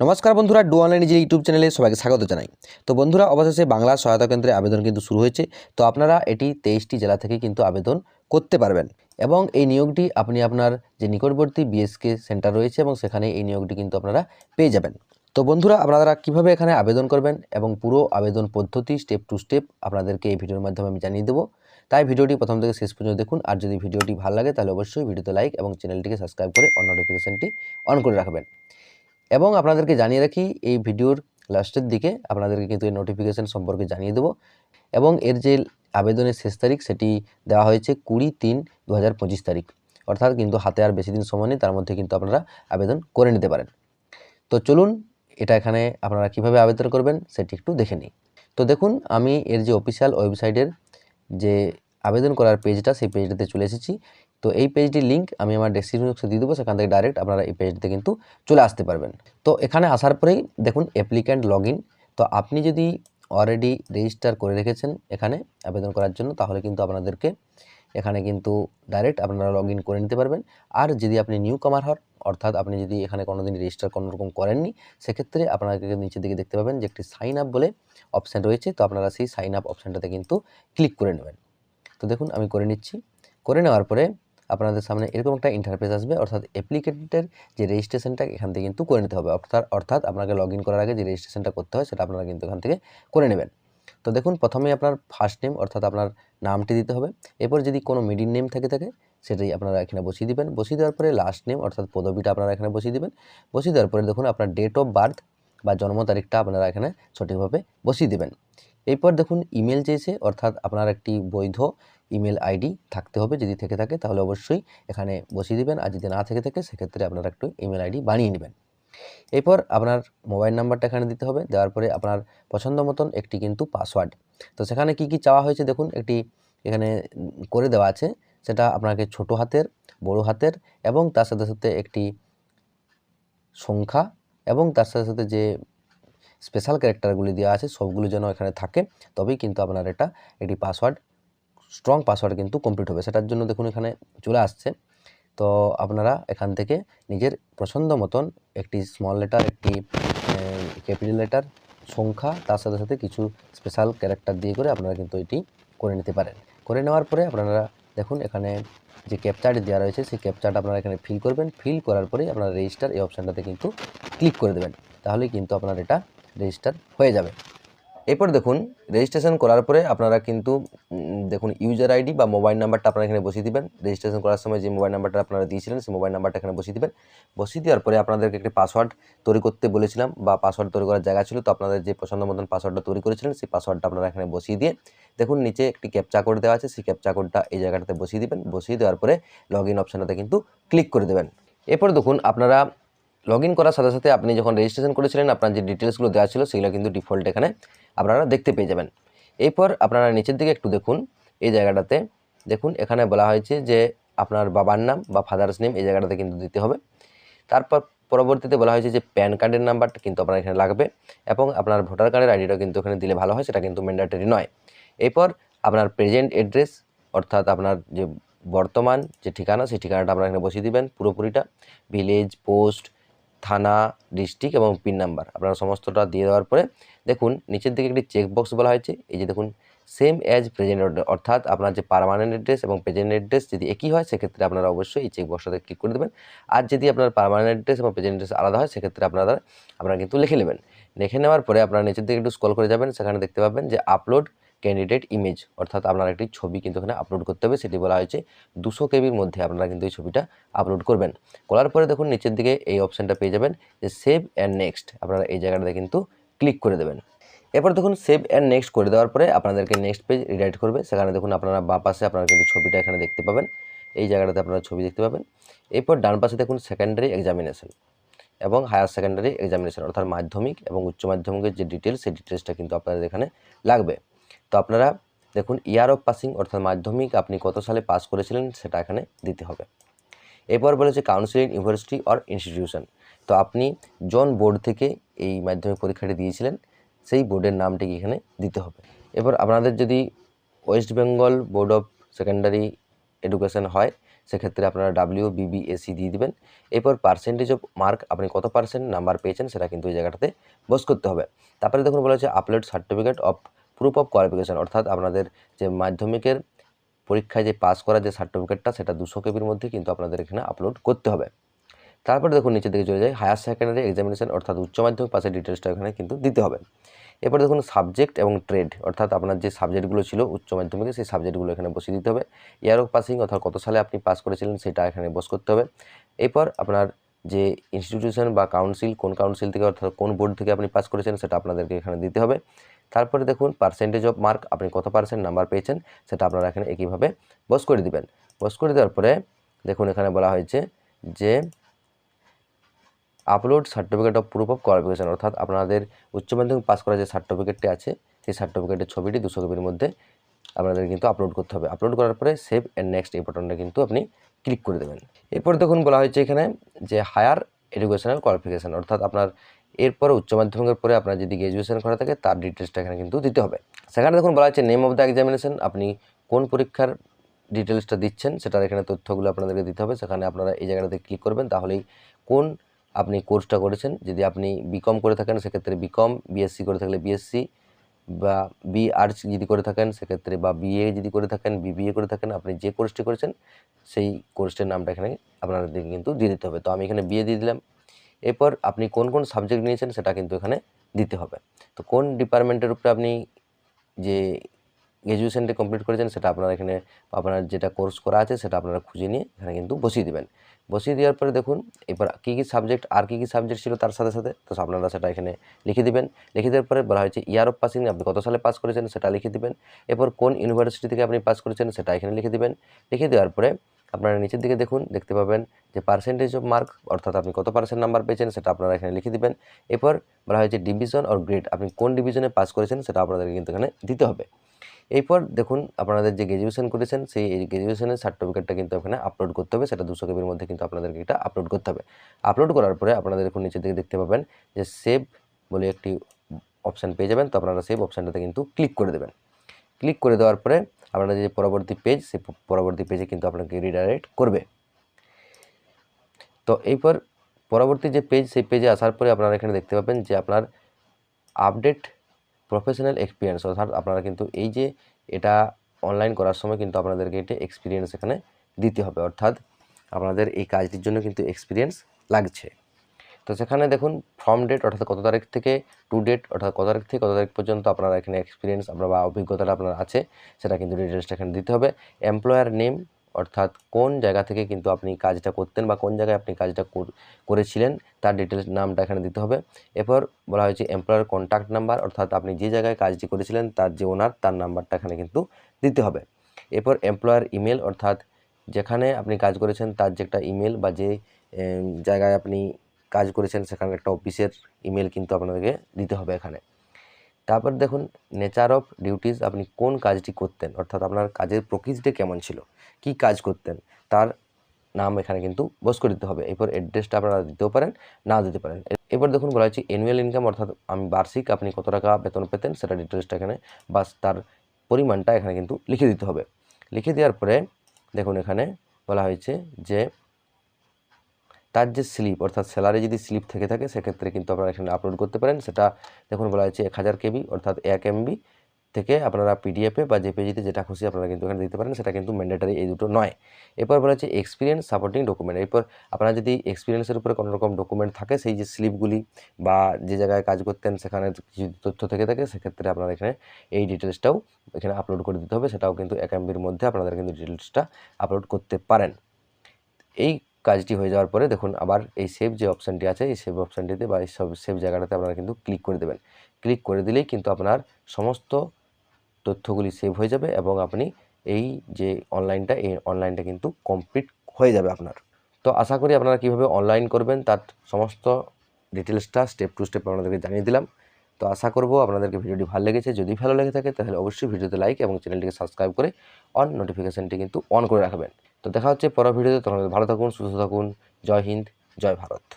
নমস্কার বন্ধুরা do online নিজের ইউটিউব চ্যানেলে সবাইকে স্বাগত জানাই। তো বন্ধুরা, অবশেষে বাংলা সহায়তা কেন্দ্রে আবেদন কিন্তু শুরু হয়েছে। তো আপনারা এটি তেইশটি জেলা থেকে কিন্তু আবেদন করতে পারবেন। এবং এই নিয়োগটি আপনি আপনার যে নিকটবর্তী বিএসকে সেন্টার রয়েছে এবং সেখানে এই নিয়োগটি কিন্তু আপনারা পেয়ে যাবেন। তো বন্ধুরা, আপনারা কীভাবে এখানে আবেদন করবেন এবং পুরো আবেদন পদ্ধতি স্টেপ টু স্টেপ আপনাদেরকে এই ভিডিওর মাধ্যমে আমি জানিয়ে দেবো। তাই ভিডিওটি প্রথম থেকে শেষ পর্যন্ত দেখুন আর যদি ভিডিওটি ভালো লাগে তাহলে অবশ্যই ভিডিওতে লাইক এবং চ্যানেলটিকে সাবস্ক্রাইব করে অন নোটিফিকেশনটি অন করে রাখবেন। এবং আপনাদেরকে জানিয়ে রাখি, এই ভিডিওর লাস্টের দিকে আপনাদেরকে কিন্তু এই নোটিফিকেশান সম্পর্কে জানিয়ে দেবো এবং এর যে আবেদনের শেষ তারিখ সেটি দেওয়া হয়েছে কুড়ি তিন দু তারিখ। অর্থাৎ কিন্তু হাতে আর বেশি দিন সময় নেই, তার মধ্যে কিন্তু আপনারা আবেদন করে নিতে পারেন। তো চলুন, এটা এখানে আপনারা কীভাবে আবেদন করবেন সেটি একটু দেখে নিই। তো দেখুন, আমি এর যে অফিসিয়াল ওয়েবসাইটের যে আবেদন করার পেজটা সেই পেজটাতে চলে এসেছি। তো এই পেজটির লিঙ্ক আমি আমার ডেসক্রিপশন বক্সে দিয়ে দেবো, সেখান থেকে ডাইরেক্ট আপনারা এই পেজটিতে কিন্তু চলে আসতে পারবেন। তো এখানে আসার পরেই দেখুন অ্যাপ্লিক্যান্ট লগ তো আপনি যদি অলরেডি রেজিস্টার করে রেখেছেন এখানে আবেদন করার জন্য, তাহলে কিন্তু আপনাদেরকে এখানে কিন্তু ডাইরেক্ট আপনারা লগ করে নিতে পারবেন। আর যদি আপনি নিউ কামার হন, অর্থাৎ আপনি যদি এখানে কোনো দিন রেজিস্টার কোনো রকম করেননি, সেক্ষেত্রে আপনাকে নিচের দিকে দেখতে পাবেন যে একটি সাইন আপ বলে অপশান রয়েছে। তো আপনারা সেই সাইন আপ অপশানটাতে কিন্তু ক্লিক করে নেবেন। তো দেখুন আমি করে নিচ্ছি। করে নেওয়ার পরে আপনাদের সামনে এরকম একটা ইন্টারফেস আসবে, অর্থাৎ অ্যাপ্লিকেন্টের যে রেজিস্ট্রেশনটা এখান থেকে কিন্তু করে নিতে হবে। অর্থাৎ অর্থাৎ আপনাকে লগ ইন করার আগে যে রেজিস্ট্রেশনটা করতে হয়, সেটা আপনারা কিন্তু এখান থেকে করে নেবেন। তো দেখুন প্রথমে আপনার ফার্স্ট নেম অর্থাৎ আপনার নামটি দিতে হবে। এরপর যদি কোনো মিডিল নেম থেকে, থাকে, সেটাই আপনারা এখানে বসিয়ে দিবেন। বসিয়ে দেওয়ার পরে লাস্ট নেম অর্থাৎ পদবিটা আপনারা এখানে বসিয়ে দিবেন। বসিয়ে দেওয়ার পরে দেখুন, আপনার ডেট অফ বার্থ বা জন্ম তারিখটা আপনারা এখানে সঠিকভাবে বসিয়ে দেবেন। এরপর দেখুন ইমেল চেয়েছে, অর্থাৎ আপনার একটি বৈধ ইমেল আইডি থাকতে হবে যদি থেকে থাকে, তাহলে অবশ্যই এখানে বসিয়ে দিবেন। আর যদি না থেকে থাকে, সেক্ষেত্রে আপনারা একটু ইমেল আইডি বানিয়ে নেবেন। এরপর আপনার মোবাইল নাম্বারটা এখানে দিতে হবে, দেওয়ার পরে আপনার পছন্দ মতন একটি কিন্তু পাসওয়ার্ড তো সেখানে কি কি চাওয়া হয়েছে দেখুন, একটি এখানে করে দেওয়া আছে, সেটা আপনাকে ছোট হাতের, বড় হাতের এবং তার সাথে সাথে একটি সংখ্যা এবং তার সাথে সাথে যে স্পেশাল ক্যারেক্টারগুলি দেওয়া আছে, সবগুলো যেন এখানে থাকে, তবেই কিন্তু আপনার এটা একটি পাসওয়ার্ড স্ট্রং পাসওয়ার্ড কিন্তু কমপ্লিট হবে। সেটার জন্য দেখুন এখানে চলে আসছে। তো আপনারা এখান থেকে নিজের পছন্দ মতন একটি স্মল লেটার একটি ক্যাপিটাল লেটার সংখ্যা, তার সাথে সাথে কিছু স্পেশাল ক্যারেক্টার দিয়ে করে আপনারা কিন্তু এটি করে নিতে পারেন। করে নেওয়ার পরে আপনারা দেখুন এখানে যে ক্যাপচারটি দেওয়া রয়েছে, সেই ক্যাপচারটা আপনারা এখানে ফিল করবেন। ফিল করার পরে আপনারা রেজিস্টার এই অপশানটাতে কিন্তু ক্লিক করে দেবেন। তাহলেই কিন্তু আপনার এটা রেজিস্টার হয়ে যাবে। এরপর দেখুন রেজিস্ট্রেশন করার পরে আপনারা কিন্তু দেখুন ইউজার আইডি বা মোবাইল নাম্বারটা আপনারা এখানে বসিয়ে দেবেন। রেজিস্ট্রেশন করার সময় যে মোবাইল নাম্বারটা আপনারা দিয়েছিলেন, সেই মোবাইল নাম্বারটা এখানে বসিয়ে দিবেন। বসিয়ে দেওয়ার পরে আপনাদেরকে একটি পাসওয়ার্ড তৈরি করতে বলেছিলাম বা পাসওয়ার্ড তৈরি করার জায়গা ছিল, তো আপনাদের যে পছন্দ মতন পাসওয়ার্ডটা তৈরি করেছিলেন, সেই পাসওয়ার্ডটা আপনারা এখানে বসিয়ে দিয়ে, দেখুন, নিচে একটি ক্যাপচা কোড দেওয়া আছে, সেই ক্যাপচা কোডটা এই জায়গাটাতে বসিয়ে দিবেন। বসিয়ে দেওয়ার পরে লগ ইন অপশানটাতে কিন্তু ক্লিক করে দেবেন। এরপর দেখুন, আপনারা লগ ইন করার সাথে সাথে আপনি যখন রেজিস্ট্রেশন করেছিলেন, আপনার যে ডিটেলসগুলো দেওয়া ছিল, সেগুলো কিন্তু ডিফল্ট এখানে আপনারা দেখতে পেয়ে যাবেন। এরপর আপনারা নিচের দিকে একটু দেখুন, এই জায়গাটাতে দেখুন, এখানে বলা হয়েছে যে আপনার বাবার নাম বা ফাদার্স নেম এই জায়গাটাতে কিন্তু দিতে হবে। তারপর পরবর্তীতে বলা হয়েছে যে প্যান কার্ডের নাম্বারটা কিন্তু আপনার এখানে লাগবে এবং আপনার ভোটার কার্ডের আইডিটা কিন্তু এখানে দিলে ভালো হয়, সেটা কিন্তু ম্যান্ডেটরি নয়। এরপর আপনার প্রেজেন্ট অ্যাড্রেস অর্থাৎ আপনার যে বর্তমান যে ঠিকানা, সেই ঠিকানাটা আপনারা এখানে বসিয়ে দিবেন, পুরোপুরিটা। ভিলেজ পোস্ট থানা, ডিস্ট্রিক্ট এবং পিন নাম্বার। আপনারা সমস্তটা দিয়ে দেওয়ার পরে দেখুন, নিচের দিকে একটি চেকবক্স বলা হয়েছে। এই যে দেখুন সেম অ্যাজ প্রেজেন্ট অর্থাৎ আপনার যে পারমানেন্ট অ্যাড্রেস এবং প্রেজেন্ট অ্যাড্রেস যদি একই হয়, সেক্ষেত্রে আপনারা অবশ্যই এই চেক বক্সটাতে ক্লিক করে দেবেন। আর যদি আপনার পারমানেন্ট অ্যাড্রেস এবং প্রেজেন্ট অ্যাড্রেস আলাদা হয়, সেক্ষেত্রে আপনারা আপনারা কিন্তু লিখে নেবেন। লিখে নেওয়ার পরে আপনারা নিচের দিকে একটু স্কল করে যাবেন। সেখানে দেখতে পাবেন যে আপলোড ক্যান্ডিডেট ইমেজ অর্থাৎ আপনার একটি ছবি কিন্তু এখানে আপলোড করতে হবে, সেটি বলা হয়েছে দুশো কেবির মধ্যে আপনারা কিন্তু এই ছবিটা আপলোড করবেন। করার পরে দেখুন নিচের দিকে এই অপশানটা পেয়ে যাবেন, যে সেভ অ্যান্ড নেক্সট আপনারা এই জায়গাটাতে কিন্তু ক্লিক করে দেবেন। এরপর দেখুন সেভ অ্যান্ড নেক্সট করে দেওয়ার পরে আপনাদেরকে নেক্সট পেজ রিডাইরেক্ট করবে, সেখানে দেখুন আপনারা বা পাশে আপনারা কিন্তু ছবিটা এখানে দেখতে পাবেন, এই জায়গাটাতে আপনারা ছবি দেখতে পাবেন। এরপর ডান পাশে দেখুন সেকেন্ডারি এক্সামিনেশন এবং হায়ার সেকেন্ডারি এক্সামিনেশন অর্থাৎ মাধ্যমিক এবং উচ্চ মাধ্যমিকের যে ডিটেলস সেই ডিটেলসটা কিন্তু আপনাদের এখানে লাগবে। তো আপনারা দেখুন ইয়ার অফ পাসিং অর্থাৎ মাধ্যমিক আপনি কত সালে পাস করেছিলেন সেটা এখানে দিতে হবে। এরপর বলেছে কাউন্সিলিং ইউনিভার্সিটি অর ইনস্টিটিউশন তো আপনি জন বোর্ড থেকে এই মাধ্যমিক পরীক্ষাটি দিয়েছিলেন, সেই বোর্ডের নামটিকে এখানে দিতে হবে। এবার আপনাদের যদি West Bengal board of secondary education হয়, সেক্ষেত্রে আপনারা ডাব্লিউ বিবি এসি দিয়ে দিবেন। এরপর পার্সেন্টেজ অফ মার্ক আপনি কত পার্সেন্ট নাম্বার পেয়েছেন সেটা কিন্তু এই জায়গাটাতে বস করতে হবে। তারপরে দেখুন বলা হচ্ছে upload certificate of proof of qualification অর্থাৎ আপনাদের যে মাধ্যমিকের পরীক্ষায় যে পাস করার যে সার্টিফিকেটটা সেটা দুশো কেবির মধ্যে কিন্তু আপনাদের এখানে আপলোড করতে হবে। তারপরে দেখুন, নিচের দিকে চলে যায় হায়ার সেকেন্ডারি এক্সামিনেশন অর্থাৎ উচ্চ মাধ্যমিক পাশের ডিটেলসটা এখানে কিন্তু দিতে হবে। এরপরে দেখুন সাবজেক্ট এবং ট্রেড অর্থাৎ আপনার যে সাবজেক্টগুলো ছিল উচ্চ মাধ্যমিকে, সেই সাবজেক্টগুলো এখানে বসিয়ে দিতে হবে। ইয়ার অফ পাসিং অর্থাৎ কত সালে আপনি পাস করেছিলেন, সেটা এখানে বস করতে হবে। এরপর আপনার যে ইনস্টিটিউশন বা কাউন্সিল কোন কাউন্সিল থেকে, অর্থাৎ কোন বোর্ড থেকে আপনি পাস করেছেন, সেটা আপনাদেরকে এখানে দিতে হবে। তারপরে দেখুন পার্সেন্টেজ অফ মার্ক আপনি কত পার্সেন্ট নাম্বার পেয়েছেন, সেটা আপনারা এখানে একইভাবে বস করে দিবেন। বস করে দেওয়ার পরে দেখুন এখানে বলা হয়েছে যে upload certificate of proof of qualification অর্থাৎ আপনাদের উচ্চ মাধ্যমিক পাস করা যে সার্টিফিকেটটি আছে, সেই সার্টিফিকেটের ছবিটি দুশো কপির মধ্যে আপনাদের কিন্তু আপলোড করতে হবে। আপলোড করার পরে সেভ অ্যান্ড নেক্সট এই বাটনটা কিন্তু আপনি ক্লিক করে দেবেন। এরপর দেখুন বলা হয়েছে এখানে যে হায়ার এডুকেশনাল কোয়ালিফিকেশান অর্থাৎ আপনার এরপরে উচ্চ মাধ্যমিকের পরে আপনার যদি গ্র্যাজুয়েশন করা থাকে, তার ডিটেলসটা এখানে কিন্তু দিতে হবে। সেখানে দেখুন বলা হচ্ছে নেম অফ দ্য এক্সামিনেশন আপনি কোন পরীক্ষার ডিটেলসটা দিচ্ছেন, সেটার এখানে তথ্যগুলো আপনাদেরকে দিতে হবে। সেখানে আপনারা এই জায়গাটাতে ক্লিক করবেন, তাহলেই কোন আপনি কোর্সটা করেছেন। যদি আপনি বিকম করে থাকেন, সেক্ষেত্রে বিকম বিএসসি করে থাকলে বিএসসি বা বি আর্টস যদি করে থাকেন, সেক্ষেত্রে বা বিএ যদি করে থাকেন বিবিএ করে থাকেন, আপনি যে কোর্সটি করেছেন, সেই কোর্সটির নামটা এখানে আপনাদেরকে কিন্তু দিয়ে দিতে হবে। তো আমি এখানে বিএ দিয়ে দিলাম। এরপর আপনি কোন কোন সাবজেক্ট নিয়েছেন সেটা কিন্তু এখানে দিতে হবে। তো কোন ডিপার্টমেন্টের উপরে আপনি যে গ্র্যাজুয়েশনটা কমপ্লিট করেছেন সেটা আপনারা এখানে আপনার যেটা কোর্স করা আছে সেটা আপনারা খুঁজে নিয়ে এখানে কিন্তু বসিয়ে দেবেন। বসিয়ে দেওয়ার পরে দেখুন এবার কী কী সাবজেক্ট আর কী কী সাবজেক্ট ছিল তার সাথে সাথে, তো আপনারা সেটা এখানে লিখে দিবেন। লিখে দেওয়ার পরে বলা হয়েছে ইয়ার অফ পাসিং আপনি কত সালে পাস করেছেন সেটা লিখে দেবেন। এরপর কোন ইউনিভার্সিটি থেকে আপনি পাস করেছেন সেটা এখানে লিখে দেবেন। লিখে দেওয়ার পরে আপনারা নিচের দিকে দেখুন, দেখতে পাবেন যে পার্সেন্টেজ অফ মার্ক অর্থাৎ আপনি কত পার্সেন্ট নাম্বার পেয়েছেন সেটা আপনারা এখানে লিখে দিবেন। এরপর বলা হয়েছে ডিভিশন অর গ্রেড আপনি কোন ডিভিশনে পাস করেছেন সেটা আপনাদেরকে কিন্তু এখানে দিতে হবে। এরপর দেখুন, আপনাদের যে গ্র্যাজুয়েশন করেছেন, সেই গ্র্যাজুয়েশনের সার্টিফিকেটটা কিন্তু এখানে আপলোড করতে হবে, সেটা দুশো কেবির মধ্যে কিন্তু আপনাদেরকে এটা আপলোড করতে হবে। আপলোড করার পরে আপনারা দেখুন নিচের দিকে দেখতে পাবেন যে সেভ বলে একটি অপশান পেয়ে যাবেন, তো আপনারা সেভ অপশানটাতে কিন্তু ক্লিক করে দেবেন। ক্লিক করে দেওয়ার পরে আপনারা যে পরবর্তী পেজ সেই পরবর্তী পেজে কিন্তু আপনাকে রিডাইরেক্ট করবে। তো এরপর পরবর্তী যে পেজ সেই পেজে আসার পরে আপনারা এখানে দেখতে পাবেন যে আপনার আপডেট প্রফেশনাল এক্সপিরিয়েন্স অর্থাৎ আপনারা কিন্তু এই যে এটা অনলাইন করার সময় কিন্তু আপনাদেরকে এটা এক্সপিরিয়েন্স এখানে দিতে হবে। অর্থাৎ আপনাদের এই কাজটির জন্য কিন্তু এক্সপিরিয়েন্স লাগছে। তো সেখানে দেখুন ফর্ম ডেট অর্থাৎ কত তারিখ থেকে টু ডেট অর্থাৎ কত তারিখ থেকে কত তারিখ পর্যন্ত আপনারা এখানে এক্সপিরিয়েন্স আপনার বা অভিজ্ঞতাটা আপনার আছে, সেটা কিন্তু ডিটেলসটা এখানে দিতে হবে। এমপ্লয়ার নেম অর্থাৎ কোন জায়গা থেকে কিন্তু আপনি কাজটা করতেন বা কোন জায়গায় আপনি কাজটা করেছিলেন, তার ডিটেলস নামটা এখানে দিতে হবে। এরপর বলা হয়েছে এমপ্লয়ার কন্ট্যাক্ট নাম্বার অর্থাৎ আপনি যে জায়গায় কাজটি করেছিলেন, তার যে ওনার তার নাম্বারটা এখানে কিন্তু দিতে হবে। এরপর এমপ্লয়ার ইমেল অর্থাৎ যেখানে আপনি কাজ করেছেন, তার যে একটা ইমেল বা যে জায়গায় আপনি কাজ করেছেন, সেখানে একটা অফিসের ইমেল কিন্তু আপনাদেরকে দিতে হবে এখানে। তারপর দেখুন নেচার অফ ডিউটিস আপনি কোন কাজটি করতেন? অর্থাৎ আপনার কাজের প্রকৃতিটা কেমন ছিল? কি কাজ করতেন? তার নাম এখানে কিন্তু বস করে দিতে হবে। এরপর অ্যাড্রেসটা আপনারা দিতেও পারেন, না দিতে পারেন। এরপর দেখুন, বলা হচ্ছে অ্যানুয়াল ইনকাম অর্থাৎ আমি বার্ষিক আপনি কত টাকা বেতন পেতেন, সেটা ডিটেলসটা এখানে বাস তার পরিমাণটা এখানে কিন্তু লিখে দিতে হবে। লিখে দেওয়ার পরে দেখুন, এখানে বলা হয়েছে যে তার যে স্লিপ, অর্থাৎ স্যালারি যদি স্লিপ থেকে থাকে, সেক্ষেত্রে কিন্তু আপনারা এখানে আপলোড করতে পারেন। সেটা দেখুন, বলা হয়েছে এক হাজার কেবি, অর্থাৎ এক এমবি থেকে আপনারা পিডিএফে বা জেপিজিতে যেটা খুশি আপনারা কিন্তু এখানে দিতে পারেন, সেটা কিন্তু ম্যান্ডেটারি এই দুটো নয়। এরপর বলা হচ্ছে এক্সপিরিয়েন্স সাপোর্টিং ডকুমেন্ট এরপর আপনারা যদি এক্সপিরিয়েন্সের উপরে কোনো রকম ডকুমেন্ট থাকে, সেই যে স্লিপগুলি বা যে জায়গায় কাজ করতেন, সেখানে কিছু তথ্য থেকে থাকে, সেক্ষেত্রে আপনারা এখানে এই ডিটেলসটাও এখানে আপলোড করে দিতে হবে। সেটাও কিন্তু এক এমবির মধ্যে আপনাদের কিন্তু ডিটেলসটা আপলোড করতে পারেন। এই কাজটি হয়ে যাওয়ার পরে দেখুন আবার এই সেভ যে অপশানটি আছে, এই সেভ অপশানটিতে বা এই সব সেভ জায়গাটাতে আপনারা কিন্তু ক্লিক করে দেবেন। ক্লিক করে দিলেই কিন্তু আপনার সমস্ত তথ্যগুলি সেভ হয়ে যাবে এবং আপনি এই যে অনলাইনটা এই অনলাইনটা কিন্তু কমপ্লিট হয়ে যাবে আপনার। তো আশা করি আপনারা কীভাবে অনলাইন করবেন, তার সমস্ত ডিটেলসটা স্টেপ টু স্টেপ আপনাদেরকে জানিয়ে দিলাম। তো আশা করব আপনাদেরকে ভিডিওটি ভালো লেগেছে। যদি ভালো লেগে থাকে তাহলে অবশ্যই ভিডিওতে লাইক এবং চ্যানেলটিকে সাবস্ক্রাইব করে অন নোটিফিকেশানটি কিন্তু অন করে রাখবেন। তো দেখা হচ্ছে পরের ভিডিওতে। ভালো থাকুন সুস্থ থাকুন। জয় হিন্দ জয় ভারত।